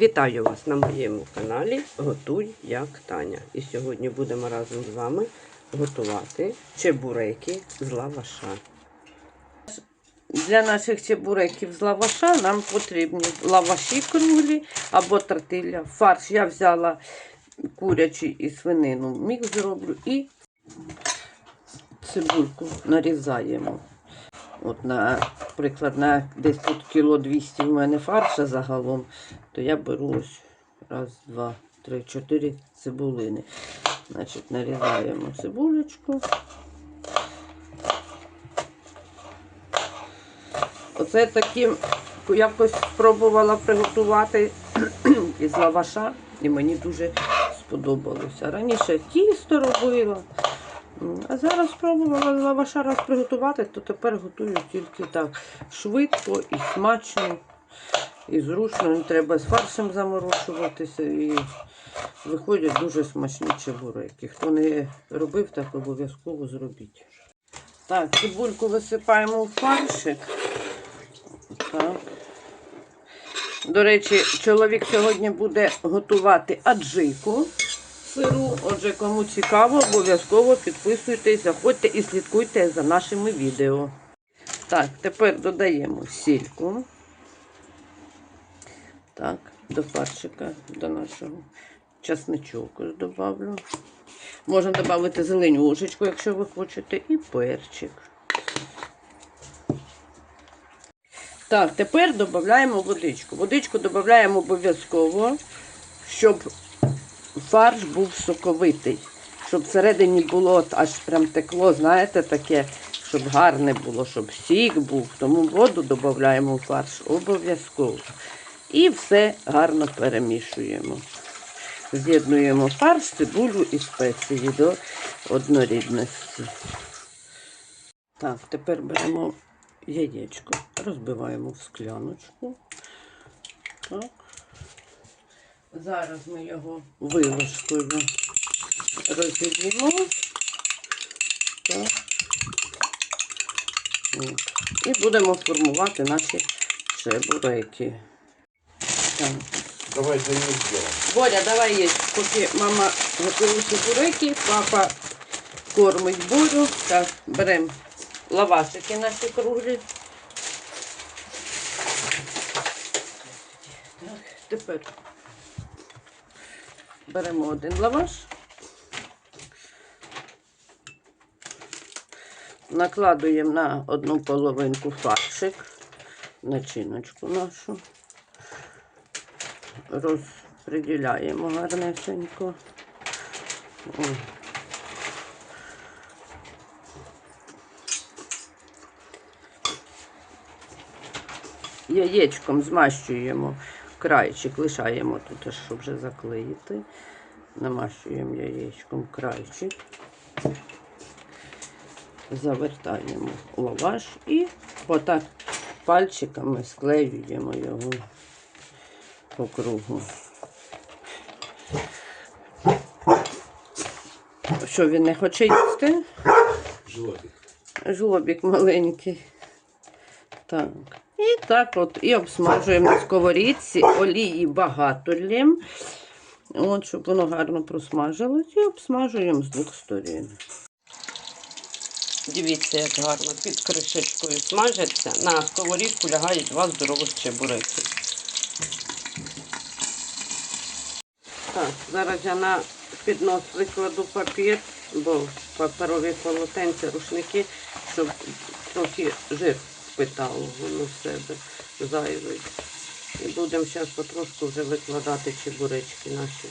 Вітаю вас на моєму каналі Готуй як Таня. І сьогодні будемо разом з вами готувати чебуреки з лаваша. Для наших чебуреків з лаваша нам потрібні лаваші круглі або тортилля. Фарш я взяла курячий і свинину. Мікс зроблю і цибульку нарізаємо. От, наприклад, на десь тут кіло 200 в мене фарша загалом, то я беру ось раз, два, три, чотири цибулини. Значить, нарізаємо цибулечку. Оце таким якось спробувала приготувати із лаваша, і мені дуже сподобалося. Раніше тісто робила. А зараз спробувала лаваша раз приготувати, то тепер готую тільки так швидко і смачно, і зручно. Не треба з фаршем заморочуватися. І виходять дуже смачні чебуреки. Хто не робив, так обов'язково зробіть. Так, цибульку висипаємо в фаршик. Так. До речі, чоловік сьогодні буде готувати аджику сиру. Отже, кому цікаво, обов'язково підписуйтесь, заходьте і слідкуйте за нашими відео. Так, тепер додаємо сільку. Так, до фаршика, до нашого часничок добавлю. Можна додати зеленюшечку, якщо ви хочете, і перчик. Так, тепер додаємо водичку. Водичку додаємо обов'язково, щоб фарш був соковитий. Щоб всередині було аж прям текло, знаєте, таке, щоб гарне було, щоб сік був. Тому воду додаємо в фарш обов'язково. І все гарно перемішуємо. З'єднуємо фарш, цибулю і спеції до однорідності. Так, тепер беремо яєчко, розбиваємо в скляночку. Так. Зараз ми його вилочкою розіб'ємо. І будемо формувати наші чебуреки. Так. Давай за ним сделаем. Боря, давай їсть. Поки мама готує чебуреки, папа кормить борю. Так, беремо лавашики наші круглі. Так, тепер беремо один лаваш. Накладуємо на одну половинку фаршик, начиночку нашу розподіляємо гарнесенько. Яєчком змащуємо крайчик, лишаємо тут, щоб вже заклеїти. Намащуємо яєчком крайчик, завертаємо лаваш і отак пальчиками склеюємо його по кругу. Що він не хоче їсти? Желобик. Жлобік маленький. Так. І так от і обсмажуємо на сковорідці. Олії багато лім. От, щоб воно гарно просмажилось. І обсмажуємо з двох сторін. Дивіться, як гарно під кришечкою смажаться. На сковорідку лягають два здорових чебуреки. Так, зараз я на піднос викладу папір, бо паперові полотенця, рушники, щоб трохи жир впитало воно в себе зайвий. І будемо зараз потрошку вже викладати чебуречки наші.